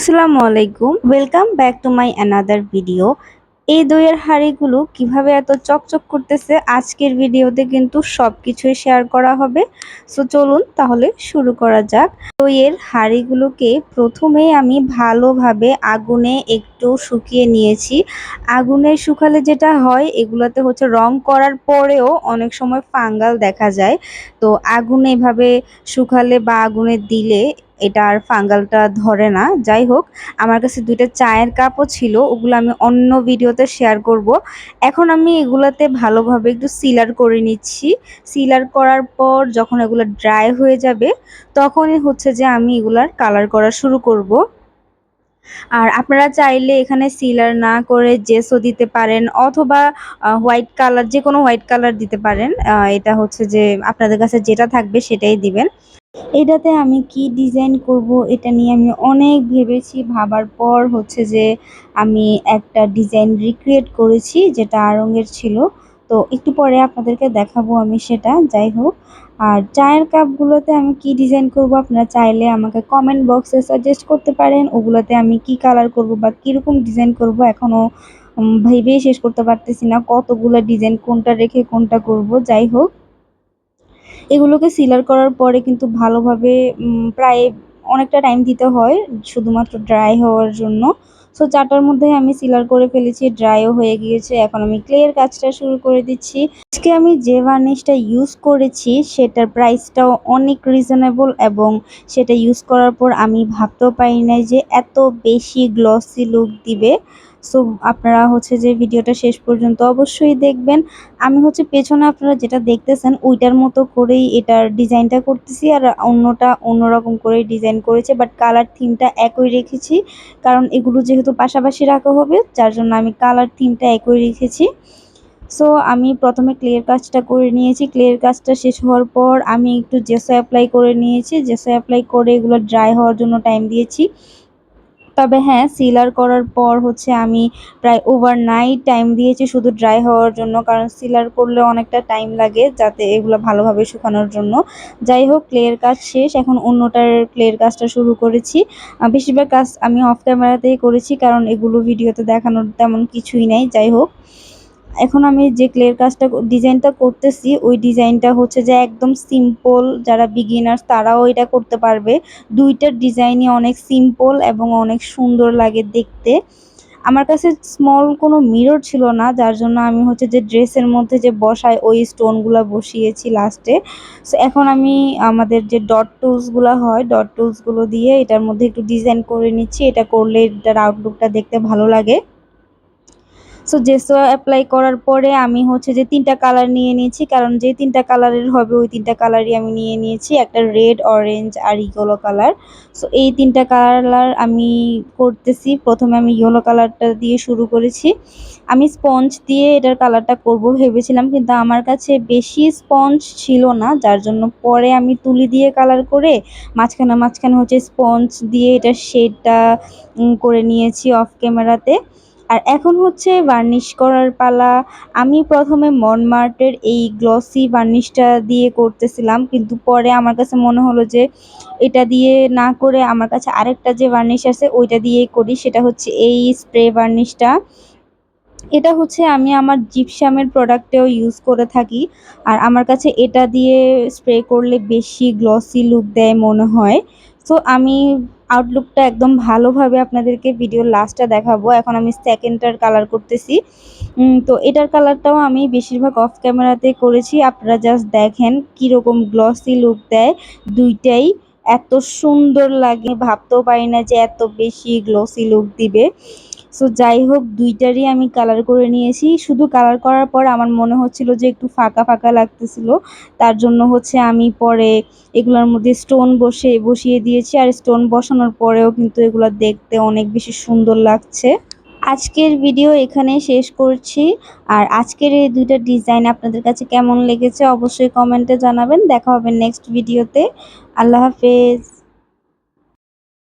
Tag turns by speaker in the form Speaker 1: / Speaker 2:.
Speaker 1: আসসালামু আলাইকুম। Welcome back to my another video এই দইয়ের হাঁড়িগুলো কীভাবে এত চকচক করতেছে, আজকের ভিডিওতে কিন্তু সব কিছুই শেয়ার করা হবে। সো চলুন তাহলে শুরু করা যাক। দইয়ের হাঁড়িগুলোকে প্রথমেই আমি ভালোভাবে আগুনে একটু শুকিয়ে নিয়েছি। আগুনে শুকালে যেটা হয়, এগুলোতে হচ্ছে রং করার পরেও অনেক সময় ফাঙ্গাল দেখা যায়। তো আগুনে এভাবে শুকালে বা আগুনে দিলে এটা আর ফাঙ্গালটা ধরে না। যাই হোক, আমার কাছে দুইটা চায়ের কাপও ছিল, ওগুলো আমি অন্য ভিডিওতে শেয়ার করব। এখন আমি এগুলাতে ভালোভাবে একটু সিলার করে নিচ্ছি। সিলার করার পর যখন এগুলো ড্রাই হয়ে যাবে, তখনই হচ্ছে যে আমি এগুলার কালার করা শুরু করব। আর আপনারা চাইলে এখানে সিলার না করে জেসও দিতে পারেন, অথবা হোয়াইট কালার যে কোনো হোয়াইট কালার দিতে পারেন। এটা হচ্ছে যে আপনাদের কাছে যেটা থাকবে সেটাই দিবেন। এটাতে আমি কি ডিজাইন করব এটা নিয়ে আমি অনেক ভেবেছি। ভাবার পর হচ্ছে যে আমি একটা ডিজাইন রিক্রিয়েট করেছি যেটা আরঙের ছিল। তো একটু পরে আপনাদেরকে দেখাবো আমি সেটা, যাই হোক। আর চায়ের কাপগুলোতে আমি কি ডিজাইন করব আপনারা চাইলে আমাকে কমেন্ট বক্সে সাজেস্ট করতে পারেন। ওগুলোতে আমি কি কালার করব বা কীরকম ডিজাইন করব এখনও ভেবেই শেষ করতে পারতেছি না কতগুলো ডিজাইন কোনটা রেখে কোনটা করব, যাই হোক। এগুলোকে সিলার করার পরে কিন্তু ভালোভাবে প্রায় অনেকটা টাইম দিতে হয়, শুধুমাত্র ড্রাই হওয়ার জন্য। সো চারটার মধ্যে আমি সিলার করে ফেলেছি ড্রাইও হয়ে গিয়েছে। এখন আমি ক্লের কাজটা শুরু করে দিচ্ছি। আজকে আমি যে ভার্নিশটা ইউজ করেছি, সেটার প্রাইসটাও অনেক রিজনেবল এবং সেটা ইউজ করার পর আমি ভাবতেও পারি নাই যে এত বেশি গ্লসি লুক দিবে। সো আপনারা হচ্ছে যে ভিডিওটা শেষ পর্যন্ত অবশ্যই দেখবেন। আমি হচ্ছে পেছনে আপনারা যেটা দেখতেছেন, ওইটার মতো করেই এটার ডিজাইনটা করতেছি আর অন্যটা অন্যরকম করেই ডিজাইন করেছে। বাট কালার থিমটা একই রেখেছি। কারণ এগুলো যেহেতু পাশাপাশি রাখা হবে, যার জন্য আমি কালার থিমটা একই রেখেছি। সো আমি প্রথমে ক্লিয়ার কাজটা করে নিয়েছি। ক্লিয়ার কাজটা শেষ হওয়ার পর আমি একটু জেসো অ্যাপ্লাই করে নিয়েছি। জেসো অ্যাপ্লাই করে এগুলো ড্রাই হওয়ার জন্য টাইম দিয়েছি। তবে হ্যাঁ সিলার করার পর হচ্ছে আমি প্রায় ওভারনাইট টাইম দিয়েছি শুধু ড্রাই হওয়ার জন্য, কারণ সিলার করলে অনেকটা টাইম লাগে যাতে এগুলো ভালোভাবে শুকানোর জন্য। যাই হোক ক্লের কাজ শেষ, এখন অন্যটার ক্লের কাজটা শুরু করেছি। বেশিরভাগ কাজ আমি অফ ক্যামেরাতেই করেছি, কারণ এগুলো ভিডিওতে দেখানোর তেমন কিছুই নাই, যাই হোক। এখন আমি যে ক্লের কাজটা ডিজাইনটা করতেছি, ওই ডিজাইনটা হচ্ছে যে একদম সিম্পল যারা বিগিনার্স তারাও এটা করতে পারবে। দুইটার ডিজাইনই অনেক সিম্পল এবং অনেক সুন্দর লাগে দেখতে। আমার কাছে স্মল কোনো মিরর ছিল না, যার জন্য আমি হচ্ছে যে ড্রেসের মধ্যে যে বসায়, ওই স্টোনগুলো বসিয়েছি লাস্টে সো এখন আমি আমাদের যে ডট টুলসগুলো হয় ডট টুলসগুলো দিয়ে এটার মধ্যে একটু ডিজাইন করে নিচ্ছি। এটা করলে এটার আউটলুকটা দেখতে ভালো লাগে। সো জেসো অ্যাপ্লাই করার পরে আমি হচ্ছে যে তিনটা কালার নিয়ে নিয়েছি, কারণ যে তিনটা কালারের হবে, ওই তিনটা কালারই আমি নিয়ে নিয়েছি। একটা রেড অরেঞ্জ আর ইয়েলো কালার সো এই তিনটা কালার আমি করতেছি। প্রথমে আমি ইয়েলো কালারটা দিয়ে শুরু করেছি। আমি স্পঞ্জ দিয়ে এটার কালারটা করব ভেবেছিলাম, কিন্তু আমার কাছে বেশি স্পঞ্জ ছিল না, যার জন্য পরে আমি তুলি দিয়ে কালার করে মাঝখানে মাঝখানে হচ্ছে স্পঞ্জ দিয়ে এটা শেডটা করে নিয়েছি অফ ক্যামেরাতে আর এখন হচ্ছে বার্নিশ করার পালা। আমি প্রথমে মনমার্টের এই গ্লসি বার্নিশটা দিয়ে করতেছিলাম, কিন্তু পরে আমার কাছে মনে হলো যে এটা দিয়ে না করে আমার কাছে আরেকটা যে বার্নিশ আছে, ওইটা দিয়েই করি, সেটা হচ্ছে এই স্প্রে বার্নিশটা এটা হচ্ছে আমি আমার জিপসামের প্রোডাক্টেও ইউজ করে থাকি, আর আমার কাছে এটা দিয়ে স্প্রে করলে বেশি গ্লসি লুক দেয় মনে হয়। সো আমি আউটলুকটা একদম ভালোভাবে আপনাদেরকে ভিডিওর লাস্টটা দেখাবো। এখন আমি সেকেন্ডটার কালার করতেছি। তো এটার কালারটাও আমি বেশিরভাগ অফ ক্যামেরাতে করেছি। আপনারা জাস্ট দেখেন কীরকম গ্লসি লুক দেয়। দুইটাই এত সুন্দর লাগে। ভাবতেও পারি না যে এত বেশি গ্লসি লুক দিবে। সো যাই হোক দুইটারই আমি কালার করে নিয়েছি। শুধু কালার করার পর আমার মনে হচ্ছিল যে একটু ফাঁকা ফাঁকা লাগতেছিল। তার জন্য হচ্ছে আমি পরে এগুলোর মধ্যে স্টোন বসে, বসিয়ে দিয়েছি। আর স্টোন বসানোর পরেও কিন্তু এগুলো দেখতে অনেক বেশি সুন্দর লাগছে। আজকের ভিডিও এখানে শেষ করছি। আর আজকের এই দুইটা ডিজাইন আপনাদের কাছে কেমন লেগেছে অবশ্যই কমেন্টে জানাবেন। দেখা হবে নেক্সট ভিডিওতে আল্লাহ হাফেজ।